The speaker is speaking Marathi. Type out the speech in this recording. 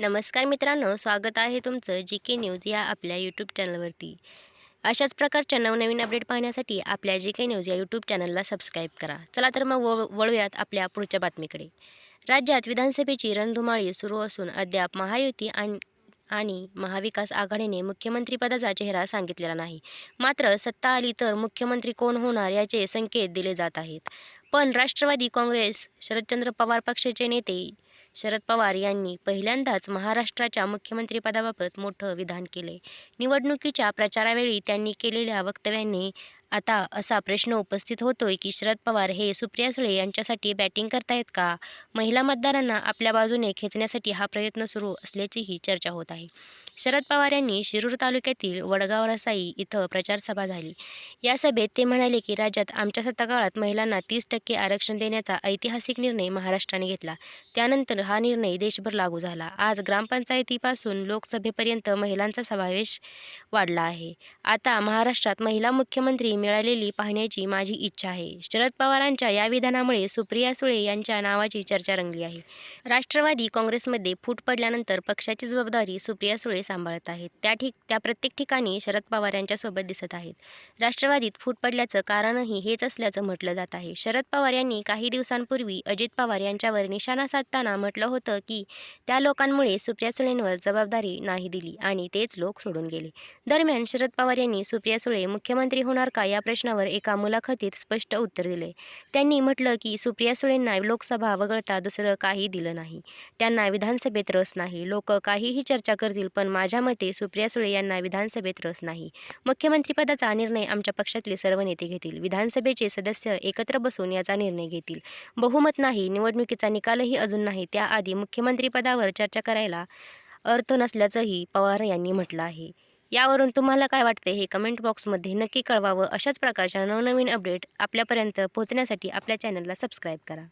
नमस्कार मित्रांनो स्वागत आहे तुमचं जी के न्यूज या आपल्या यूट्यूब चॅनलवरती अशाच प्रकारच्या नवनवीन अपडेट पाहण्यासाठी आपल्या जी के न्यूज या यूट्यूब चॅनलला सबस्क्राईब करा. चला तर मग वळ वळूयात आपल्या पुढच्या बातमीकडे. राज्यात विधानसभेची रणधुमाळी सुरू असून अद्याप महायुती आणि आणि महाविकास आघाडीने मुख्यमंत्रीपदाचा चेहरा सांगितलेला नाही. मात्र सत्ता आली तर मुख्यमंत्री कोण होणार याचे संकेत दिले जात आहेत. पण राष्ट्रवादी काँग्रेस शरदचंद्र पवार पक्षाचे नेते शरद पवार यांनी पहिल्यांदाच महाराष्ट्राच्या मुख्यमंत्रीपदाबाबत मोठं विधान केले. निवडणुकीच्या प्रचारावेळी त्यांनी केलेल्या वक्तव्यांनी आता असा प्रश्न उपस्थित होतोय की शरद पवार हे सुप्रिया सुळे यांच्यासाठी बॅटिंग करतायत का? महिला मतदारांना आपल्या बाजूने खेचण्यासाठी हा प्रयत्न सुरू असल्याचीही चर्चा होत आहे. शरद पवार यांनी शिरूर तालुक्यातील वडगाव रसाई इथं प्रचारसभा झाली. या सभेत ते म्हणाले की राज्यात आमच्या सत्ताकाळात महिलांना तीस टक्के आरक्षण देण्याचा ऐतिहासिक निर्णय महाराष्ट्राने घेतला. त्यानंतर हा निर्णय देशभर लागू झाला. आज ग्रामपंचायतीपासून लोकसभेपर्यंत महिलांचा समावेश वाढला आहे. आता महाराष्ट्रात महिला मुख्यमंत्री मिळालेली पाहण्याची माझी इच्छा आहे. शरद पवारांच्या या विधानामुळे सुप्रिया सुळे यांच्या नावाची चर्चा रंगली आहे. राष्ट्रवादी काँग्रेसमध्ये फूट पडल्यानंतर पक्षाची जबाबदारी सुप्रिया सुळे सांभाळत आहेत. त्या ठिक त्या प्रत्येक ठिकाणी शरद पवार यांच्यासोबत दिसत आहेत. राष्ट्रवादीत फूट पडल्याचं कारणही हेच असल्याचं म्हटलं जात आहे. शरद पवार यांनी काही दिवसांपूर्वी अजित पवार यांच्यावर निशाणा साधताना म्हटलं होतं की त्या लोकांमुळे सुप्रिया सुळेंवर जबाबदारी नाही दिली आणि तेच लोक सोडून गेले. दरम्यान शरद पवार यांनी सुप्रिया सुळे मुख्यमंत्री होणार का या प्रश्नावर एका मुलाखतीत स्पष्ट उत्तर दिले. त्यांनी म्हटलं की सुप्रिया सुळेंना लोकसभा वगळता दुसरं काही दिलं नाही. त्यांना विधानसभेत रस नाही. लोक काहीही चर्चा करतील पण माझ्या मते सुप्रिया सुळे यांना विधानसभेत रस नाही. मुख्यमंत्रीपदाचा निर्णय आमच्या पक्षातले सर्व नेते घेतील. विधानसभेचे सदस्य एकत्र बसून याचा निर्णय घेतील. बहुमत नाही निवडणुकीचा निकालही अजून नाही. त्याआधी मुख्यमंत्रीपदावर चर्चा करायला अर्थ नसल्याचंही पवार यांनी म्हटलं आहे. यावरून तुम्हाला काय वाटते हे कमेंट बॉक्समध्ये नक्की कळवावं. अशाच प्रकारच्या नवनवीन अपडेट आपल्यापर्यंत पोहोचण्यासाठी आपल्या चॅनलला सबस्क्राईब करा.